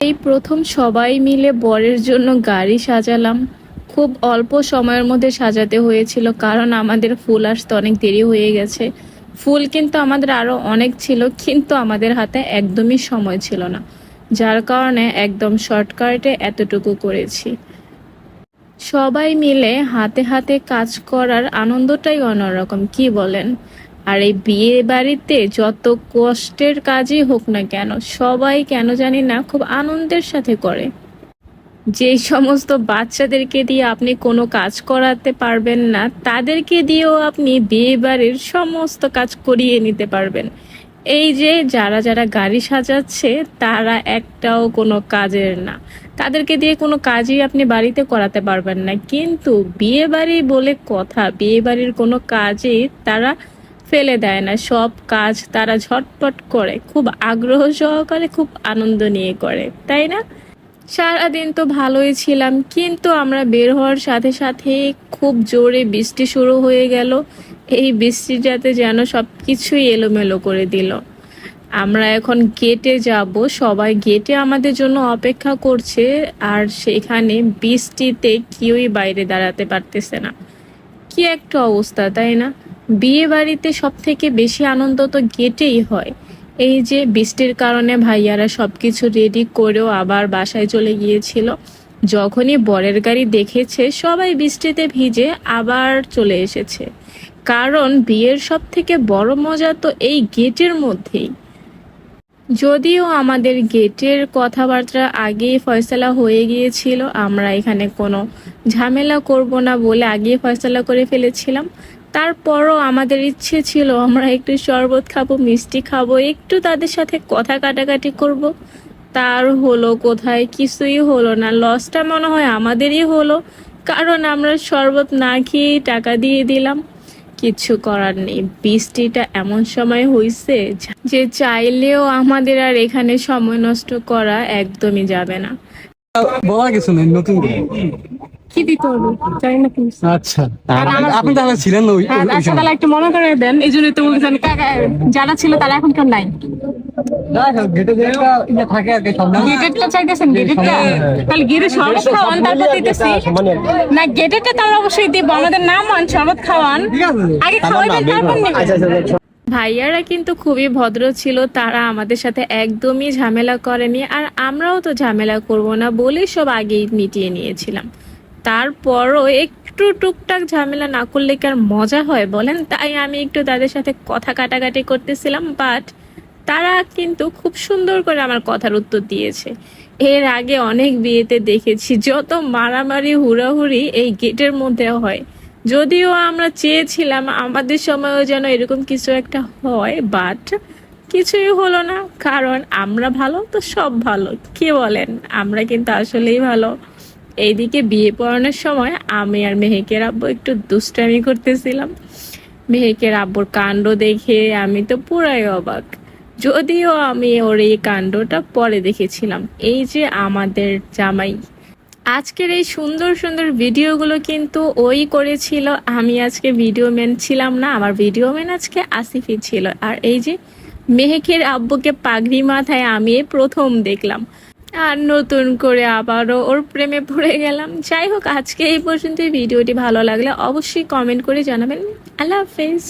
এই প্রথম সবাই মিলে বরের জন্য গাড়ি সাজালাম। খুব অল্প সময়ের মধ্যে সাজাতে হয়েছিল কারণ আমাদের ফুল আসতে অনেক দেরি হয়ে গেছে। ফুল কিন্তু আমাদের আরও অনেক ছিল, কিন্তু আমাদের হাতে একদমই সময় ছিল না। যার কারণে একদম শর্টকাটে এতটুকু করেছি। সবাই মিলে হাতে হাতে কাজ করার আনন্দটাই অন্যরকম, কি বলেন? আর এই বিয়ে বাড়িতে যত কষ্টের কাজই হোক না কেন, সবাই কেন জানি না খুব আনন্দের সাথে করে। যেই সমস্ত বাচ্চাদেরকে দিয়ে আপনি কোনো কাজ করাতে পারবেন না, তাদেরকে দিয়েও আপনি বিয়ে বাড়ির সমস্ত কাজ করিয়ে নিতে পারবেন। এই যে যারা যারা গাড়ি সাজাচ্ছে, তারা একটাও কোনো কাজের না। তাদেরকে দিয়ে কোনো কাজই আপনি বাড়িতে করাতে পারবেন না। কিন্তু বিয়ে বাড়ি বলে কথা, বিয়ে বাড়ির কোনো কাজই তারা ফেলে দেয় না। সব কাজ তারা ঝটপট করে, খুব আগ্রহ সহকারে, খুব আনন্দ নিয়ে করে, তাই না? সারাদিন তো ভালোই ছিলাম, কিন্তু আমরা বের হওয়ার সাথে সাথে খুব জোরে বৃষ্টি শুরু হয়ে গেল। এই বৃষ্টিটাতে যেন সব কিছুই এলোমেলো করে দিল। আমরা এখন গেটে যাব, সবাই গেটে আমাদের জন্য অপেক্ষা করছে, আর সেখানে বৃষ্টিতে কেউই বাইরে দাঁড়াতে পারতেছে না। কি একটা অবস্থা, তাই না? বিয়ে বাড়িতে সব থেকে বেশি আনন্দ তো গেটেই হয়। এই যে বৃষ্টির কারণে ভাইয়ারা সব কিছু রেডি করেও আবার বাসায় চলে গিয়েছিল। যখনই বরের গাড়ি দেখেছে, সবাই বৃষ্টিতে ভিজে আবার চলে এসেছে। কারণ বিয়ের সব থেকে বড় মজা তো এই গেটের মধ্যেই। যদিও আমাদের গেটের কথাবার্তা আগেই ফয়সলা হয়ে গিয়েছিল, আমরা এখানে কোনো ঝামেলা করব না বলে আগেই ফয়সলা করে ফেলেছিলাম। তারপরও আমাদের ইচ্ছে ছিল, আমরা একটু শরবত খাব, মিষ্টি খাব, একটু তাদের সাথে কথা কাটাকাটি করব। তার হলো কোথায় কিছুই হলো না লসটা মনে হয় আমাদেরই হলো, কারণ আমরা শরবত না খেয়েই টাকা দিয়ে দিলাম। কিচ্ছু করার নেই, বৃষ্টিটা এমন সময় হইছে যে চাইলেও আমাদের আর এখানে সময় নষ্ট করা একদমই যাবে না। বলা কিছু নেই নতুন। কি দিতে হবে? জানি না কি আচ্ছা। আপনি- আপনি তাহলে ছিলেন ওই হ্যাঁ আচ্ছা তাহলে একটু মনে করে দেন এই জন্যই তো বলতেছেন কাকা- যারা ছিল তারা এখন কেউ নাই। ইয়ে তারপর নেবেন। ভাইয়ারা কিন্তু খুবই ভদ্র ছিল তারা আমাদের সাথে একদমই ঝামেলা করেনি আর আমরাও তো ঝামেলা করব না বলে সব আগেই মিটিয়ে নিয়েছিলাম। তারপরও একটু টুকটাক ঝামেলা না করলে কি আর মজা হয় বলেন? তাই আমি একটু তাদের সাথে কথা কাটাকাটি করতেছিলাম বাট তারা কিন্তু খুব সুন্দর করে আমার কথার উত্তর দিয়েছে। এর আগে অনেক বিয়েতে দেখেছি, যত মারামারি, হুড়াহুড়ি এই গেটের মধ্যে হয়। যদিও আমরা চেয়েছিলাম আমাদের সময়ও যেন এরকম কিছু একটা হয় বাট কিছুই হলো না। কারণ আমরা ভালো তো সব ভালো, কে বলেন? আমরা কিন্তু আসলেই ভালো। এইদিকে বিয়ে পড়ানোর সময় আমি আর মেহেকের আব্বু একটু দুষ্টামি করতেছিলাম। মেহেকের আব্বুর কাণ্ড দেখে আমি তো পুরাই অবাক। যদিও আমি ওর এই কাণ্ডটা পরে দেখেছিলাম। এই যে আমাদের জামাই। আজকের এই সুন্দর সুন্দর ভিডিওগুলো কিন্তু ওই করেছিল। আমি আজকে ভিডিও ম্যান ছিলাম না, আমার ভিডিও ম্যান আজকে আসিফি ছিল। আর এই যে মেহেকের আব্বুকে পাগড়ি মাথায় আমি প্রথম দেখলাম। আর নতুন করে আবারও ওর প্রেমে পড়ে গেলাম। যাই হোক, আজকে এই পর্যন্ত ভিডিওটি ভালো লাগলে অবশ্যই কমেন্ট করে জানাবেন। আল্লাহ হাফেজ।